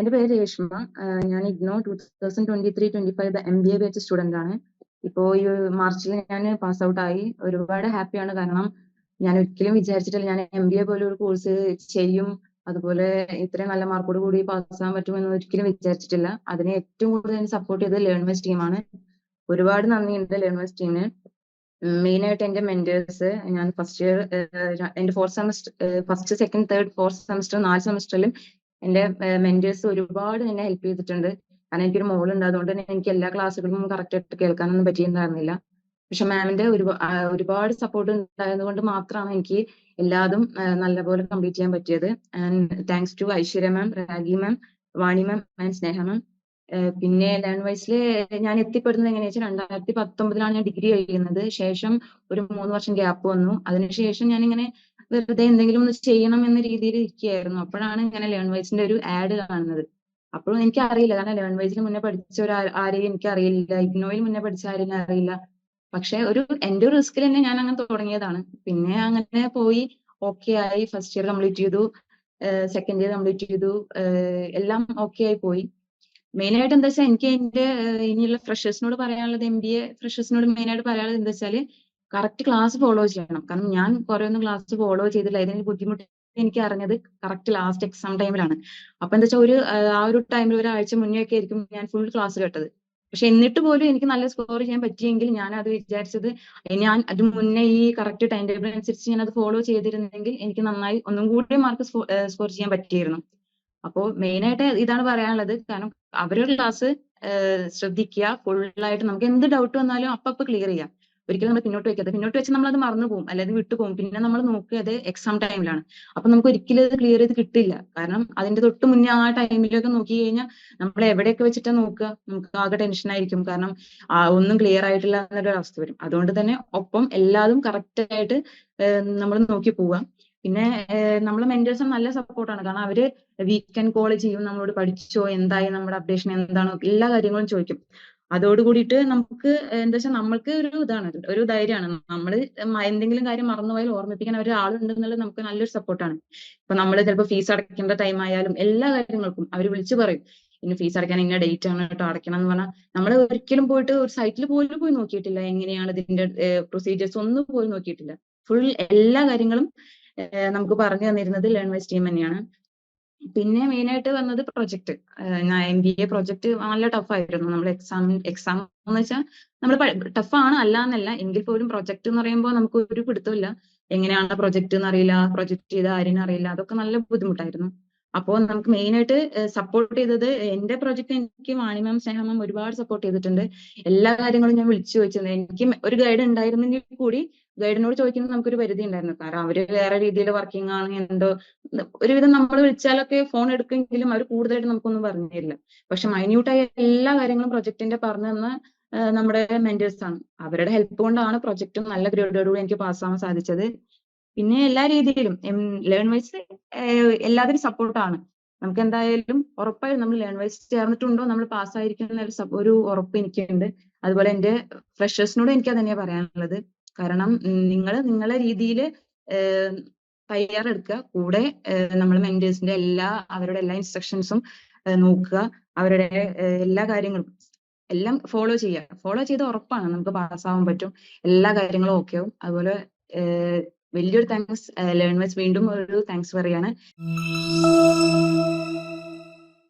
എന്റെ പേര് രേഷ്മ. ഞാൻ IGNOU two thousand twenty three twenty five M B A batch student ആണ്. ഇപ്പോ ഈ മാർച്ചിൽ ഞാൻ പാസ് ഔട്ട് ആയി. ഒരുപാട് ഹാപ്പിയാണ് കാരണം ഞാൻ ഒരിക്കലും വിചാരിച്ചിട്ടില്ല ഞാൻ എം ബി എ പോലെ ഒരു കോഴ്സ് ചെയ്യും. അതുപോലെ ഇത്രയും നല്ല മാർക്കോട് കൂടി പാസ്സാകാൻ പറ്റുമെന്ന് ഒരിക്കലും വിചാരിച്ചിട്ടില്ല. അതിനെ ഏറ്റവും കൂടുതൽ സപ്പോർട്ട് ചെയ്തത് ലേൺവേഴ്സ് ടീമാണ് ഒരുപാട് നന്ദിയുണ്ട് ലേൺവേഴ്സ് ടീമിന് മെയിൻ ആയിട്ട് എന്റെ മെന്റേഴ്സ് ഞാൻ ഫസ്റ്റ് ഇയർ എന്റെ fourth semester first second third fourth semester നാല് സെമസ്റ്ററിലും എന്റെ മെന്റേഴ്സ് ഒരുപാട് എന്നെ ഹെൽപ്പ് ചെയ്തിട്ടുണ്ട്. കാരണം എനിക്കൊരു മോളുണ്ട്. അതുകൊണ്ട് തന്നെ എനിക്ക് എല്ലാ ക്ലാസ്സുകളും കറക്റ്റ് ആയിട്ട് കേൾക്കാനൊന്നും പറ്റിയിട്ടുണ്ടായിരുന്നില്ല. പക്ഷെ മാമിന്റെ ഒരു ഒരുപാട് സപ്പോർട്ട് ഉണ്ടായത് കൊണ്ട് മാത്രമാണ് എനിക്ക് എല്ലാതും നല്ലപോലെ കംപ്ലീറ്റ് ചെയ്യാൻ പറ്റിയത്. And thanks to Aishwarya ma'am Ragi ma'am Vani ma'am and Sneha ma'am പിന്നെ ലേൺ വൈസിൽ ഞാൻ എത്തിപ്പെടുന്നത് എങ്ങനെയാ വെച്ചാൽ രണ്ടായിരത്തി പത്തൊമ്പതിലാണ് ഞാൻ ഡിഗ്രി കഴിയുന്നത്. ശേഷം ഒരു മൂന്ന് വർഷം ഗ്യാപ്പ് വന്നു. അതിനുശേഷം ഞാൻ ഇങ്ങനെ വെറുതെ എന്തെങ്കിലും ഒന്ന് ചെയ്യണം എന്ന രീതിയിൽ ഇരിക്കുകയായിരുന്നു. അപ്പോഴാണ് ഇങ്ങനെ ലേൺ വൈസിന്റെ ഒരു ആഡ് കാണുന്നത്. അപ്പോഴും എനിക്ക് അറിയില്ല. കാരണം ലേൺ വൈസിന് മുന്നേ പഠിച്ച ഒരു ആരെയും എനിക്ക് അറിയില്ല ഇഗ്നോയിൽ മുന്നേ പഠിച്ച ആരെയും അറിയില്ല. പക്ഷെ ഒരു എന്റെ ഒരു റിസ്കിൽ തന്നെ ഞാൻ അങ്ങനെ തുടങ്ങിയതാണ്. പിന്നെ അങ്ങനെ പോയി ഓക്കെ ആയി. ഫസ്റ്റ് ഇയർ കംപ്ലീറ്റ് ചെയ്തു. സെക്കൻഡ് ഇയർ കംപ്ലീറ്റ് ചെയ്തു. എല്ലാം ഓക്കെ ആയി പോയി. മെയിൻ ആയിട്ട് എന്താ വെച്ചാൽ എനിക്ക് എന്റെ ഇനിയുള്ള ഫ്രഷേഴ്സിനോട് പറയാനുള്ളത് എം ബി എ ഫ്രഷേഴ്സിനോട് മെയിൻ ആയിട്ട് പറയാനുള്ളത് എന്താ വെച്ചാൽ കറക്റ്റ് ക്ലാസ് ഫോളോ ചെയ്യണം. കാരണം ഞാൻ കുറെ ഒന്നും ക്ലാസ് ഫോളോ ചെയ്തില്ല. ഇതിന് ബുദ്ധിമുട്ട് എനിക്ക് അറിഞ്ഞത് കറക്റ്റ് ലാസ്റ്റ് എക്സാം ടൈമിലാണ്. അപ്പൊ എന്താ വെച്ചാൽ ഒരു ആ ഒരു ടൈമിൽ ഒരാഴ്ച മുന്നേ ഒക്കെ ആയിരിക്കും ഞാൻ ഫുൾ ക്ലാസ് കേട്ടത്. പക്ഷെ എന്നിട്ട് പോലും എനിക്ക് നല്ല സ്കോർ ചെയ്യാൻ പറ്റിയെങ്കിൽ ഞാൻ അത് വിചാരിച്ചത് ഞാൻ അത് മുന്നേ ഈ കറക്റ്റ് ടൈം ടേബിൾ അനുസരിച്ച് ഞാൻ അത് ഫോളോ ചെയ്തിരുന്നെങ്കിൽ എനിക്ക് നന്നായി ഒന്നും കൂടി മാർക്ക് സ്കോർ ചെയ്യാൻ പറ്റിയിരുന്നു. അപ്പോ മെയിൻ ആയിട്ട് ഇതാണ് പറയാനുള്ളത്. കാരണം അവരുടെ ക്ലാസ് ശ്രദ്ധിക്കുക. ആയിട്ട് നമുക്ക് എന്ത് ഡൗട്ട് വന്നാലും അപ്പൊ ക്ലിയർ ചെയ്യാം. ഒരിക്കലും നമ്മൾ പിന്നോട്ട് വെക്കരുത് പിന്നോട്ട് വെച്ച് നമ്മൾ അത് മറന്നു പോകും അല്ലെങ്കിൽ വിട്ടു പോകും പിന്നെ നമ്മൾ നോക്കിയത് എക്സാം ടൈമിലാണ് അപ്പൊ നമുക്ക് ഒരിക്കലും അത് ക്ലിയർ ചെയ്ത് കിട്ടില്ല കാരണം അതിന്റെ തൊട്ട് മുന്നേ ആ ടൈമിലൊക്കെ നോക്കി കഴിഞ്ഞാൽ നമ്മൾ എവിടെയൊക്കെ വെച്ചിട്ടാ നോക്കുക നമുക്ക് ആകെ ടെൻഷൻ ആയിരിക്കും. കാരണം ഒന്നും ക്ലിയർ ആയിട്ടില്ല എന്നൊരു അവസ്ഥ വരും. അതുകൊണ്ട് തന്നെ ഒപ്പം എല്ലാതും കറക്റ്റ് ആയിട്ട് നമ്മൾ നോക്കി പോവാം പിന്നെ നമ്മളെ മെന്റേഴ്സും നല്ല സപ്പോർട്ടാണ് കാരണം അവർ വീക്കെൻഡ് കോൾ ചെയ്യും നമ്മളോട് പഠിച്ചോ എന്തായി നമ്മുടെ അപ്ഡേഷൻ എന്താണോ എല്ലാ കാര്യങ്ങളും ചോദിക്കും. അതോട് കൂടിയിട്ട് നമുക്ക് എന്താ വെച്ചാൽ നമ്മൾക്ക് ഒരു ഇതാണ് ഒരു ധൈര്യമാണ്. നമ്മൾ എന്തെങ്കിലും കാര്യം മറന്നുപോയാൽ ഓർമ്മിപ്പിക്കാൻ ഒരു ആളുണ്ടെന്നുള്ളത് നമുക്ക് നല്ലൊരു സപ്പോർട്ടാണ് ഇപ്പൊ നമ്മൾ ചിലപ്പോൾ ഫീസ് അടയ്ക്കേണ്ട ടൈം ആയാലും എല്ലാ കാര്യങ്ങൾക്കും അവർ വിളിച്ചു പറയും. ഇനി ഫീസ് അടയ്ക്കാൻ ഇന്ന ഡേറ്റ് ആണ് കേട്ടോ അടയ്ക്കണം എന്ന് പറഞ്ഞാൽ നമ്മൾ ഒരിക്കലും പോയിട്ട് ഒരു സൈറ്റിൽ പോലും പോയി നോക്കിയിട്ടില്ല എങ്ങനെയാണ് ഇതിന്റെ പ്രൊസീജിയേഴ്സ് ഒന്നും പോയി നോക്കിയിട്ടില്ല. ഫുൾ എല്ലാ കാര്യങ്ങളും നമുക്ക് പറഞ്ഞു തന്നിരുന്നത് ലേൺ വൈസ് ടീം തന്നെയാണ്. പിന്നെ മെയിൻ ആയിട്ട് വന്നത് project M B A project നല്ല ടഫ് ആയിരുന്നു. നമ്മൾ എക്സാം എക്സാം എന്ന് വെച്ചാൽ നമ്മൾ ടഫ് ആണ് അല്ല എന്നല്ല എങ്കിൽ പോലും പ്രൊജക്ട് എന്ന് പറയുമ്പോൾ നമുക്ക് ഒരു പിടുത്തമില്ല എങ്ങനെയാണ് പ്രൊജക്ട് എന്ന് അറിയില്ല പ്രൊജക്ട് ചെയ്ത ആരും അറിയില്ല. അതൊക്കെ നല്ല ബുദ്ധിമുട്ടായിരുന്നു. അപ്പോൾ നമുക്ക് മെയിൻ ആയിട്ട് സപ്പോർട്ട് ചെയ്തത് എന്റെ പ്രൊജക്ട് എനിക്ക് വാണി മാം സ്നേഹ മാം ഒരുപാട് സപ്പോർട്ട് ചെയ്തിട്ടുണ്ട്. എല്ലാ കാര്യങ്ങളും ഞാൻ വിളിച്ചു ചോദിച്ചത് എനിക്ക് ഒരു ഗൈഡ് ഉണ്ടായിരുന്നെങ്കിൽ കൂടി ഗൈഡിനോട് ചോദിക്കുന്നത് നമുക്കൊരു പരിധി ഉണ്ടായിരുന്നു. കാരണം അവർ വേറെ രീതിയിൽ വർക്കിംഗ് ആണ് എന്തോ ഒരുവിധം നമ്മൾ വിളിച്ചാലൊക്കെ ഫോൺ എടുക്കുമെങ്കിലും അവർ കൂടുതലായിട്ട് നമുക്കൊന്നും പറഞ്ഞു തരില്ല പക്ഷെ മൈന്യൂട്ടായ എല്ലാ കാര്യങ്ങളും പ്രൊജക്ടിന്റെ പറഞ്ഞു തന്ന നമ്മുടെ മെന്റേഴ്സ് ആണ്. അവരുടെ ഹെൽപ്പ് കൊണ്ടാണ് പ്രൊജക്ട് നല്ല ഗ്രേഡോടുകൂടി എനിക്ക് പാസ്സാവാൻ സാധിച്ചത്. പിന്നെ എല്ലാ രീതിയിലും ലേൺ വൈസ് എല്ലാത്തിനും സപ്പോർട്ടാണ് നമുക്ക് എന്തായാലും ഉറപ്പായും നമ്മൾ ലേൺ വൈസ് ചേർന്നിട്ടുണ്ടോ നമ്മൾ പാസ്സായിരിക്കുന്ന ഒരു ഒരു ഉറപ്പ് എനിക്കുണ്ട്. അതുപോലെ എന്റെ ഫ്രഷേഴ്സിനോട് എനിക്ക് തന്നെയാ പറയാനുള്ളത്. കാരണം നിങ്ങൾ നിങ്ങളെ രീതിയിൽ തയ്യാറെടുക്കുക. കൂടെ നമ്മൾ മെന്റേഴ്സിന്റെ എല്ലാ അവരുടെ എല്ലാ ഇൻസ്ട്രക്ഷൻസും നോക്കുക. അവരുടെ എല്ലാ കാര്യങ്ങളും എല്ലാം ഫോളോ ചെയ്യുക. ഫോളോ ചെയ്ത് ഉറപ്പാണ് നമുക്ക് പാസ്സാവാൻ പറ്റും. എല്ലാ കാര്യങ്ങളും ഓക്കെ ആവും. അതുപോലെ വലിയൊരു താങ്ക്സ് ലേൺ വീണ്ടും ഒരു താങ്ക്സ് പറയാണ്.